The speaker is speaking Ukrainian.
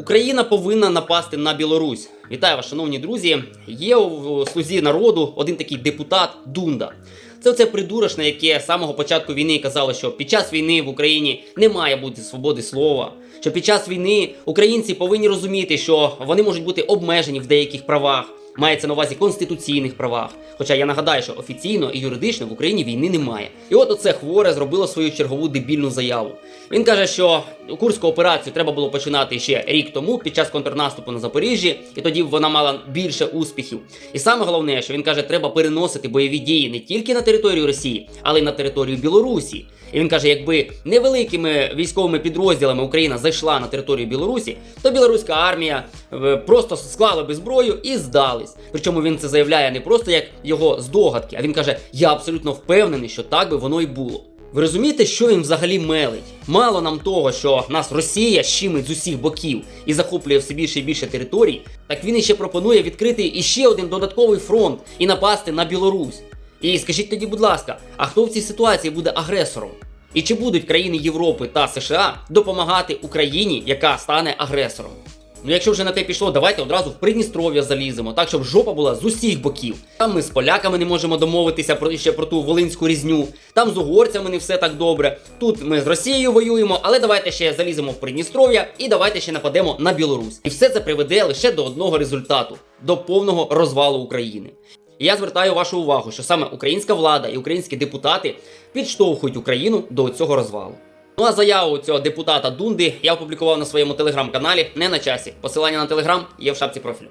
Україна повинна напасти на Білорусь. Вітаю вас, шановні друзі. Є у слузі народу один такий депутат Дунда. Це оце придурочне, яке з самого початку війни казало, що під час війни в Україні не має бути свободи слова. Що під час війни українці повинні розуміти, що вони можуть бути обмежені в деяких правах. Мається на увазі конституційних правах. Хоча я нагадаю, що офіційно і юридично в Україні війни немає. І от оце хворе зробило свою чергову дебільну заяву. Він каже, що курську операцію треба було починати ще рік тому під час контрнаступу на Запоріжжі, і тоді вона мала більше успіхів. І саме головне, що він каже, треба переносити бойові дії не тільки на територію Росії, але й на територію Білорусі. І він каже, якби невеликими військовими підрозділами Україна зайшла на територію Білорусі, то білоруська армія е, просто склала би зброю і здались. Причому він це заявляє не просто як його здогадки, а він каже: Я абсолютно впевнений, що так би воно й було. Ви розумієте, що він взагалі мелить? Мало нам того, що нас Росія щимить з усіх боків і захоплює все більше і більше територій, так він іще пропонує відкрити іще один додатковий фронт і напасти на Білорусь. І скажіть тоді, будь ласка, а хто в цій ситуації буде агресором? І чи будуть країни Європи та США допомагати Україні, яка стане агресором? Ну, якщо вже на те пішло, давайте одразу в Придністров'я заліземо, так щоб жопа була з усіх боків. Там ми з поляками не можемо домовитися про ще про ту волинську різню. Там з угорцями не все так добре. Тут ми з Росією воюємо, але давайте ще заліземо в Придністров'я і давайте ще нападемо на Білорусь. І все це приведе лише до одного результату до повного розвалу України. І я звертаю вашу увагу, що саме українська влада і українські депутати підштовхують Україну до цього розвалу. Ну а заяву цього депутата Дунди я опублікував на своєму телеграм-каналі не на часі. Посилання на телеграм є в шапці профілю.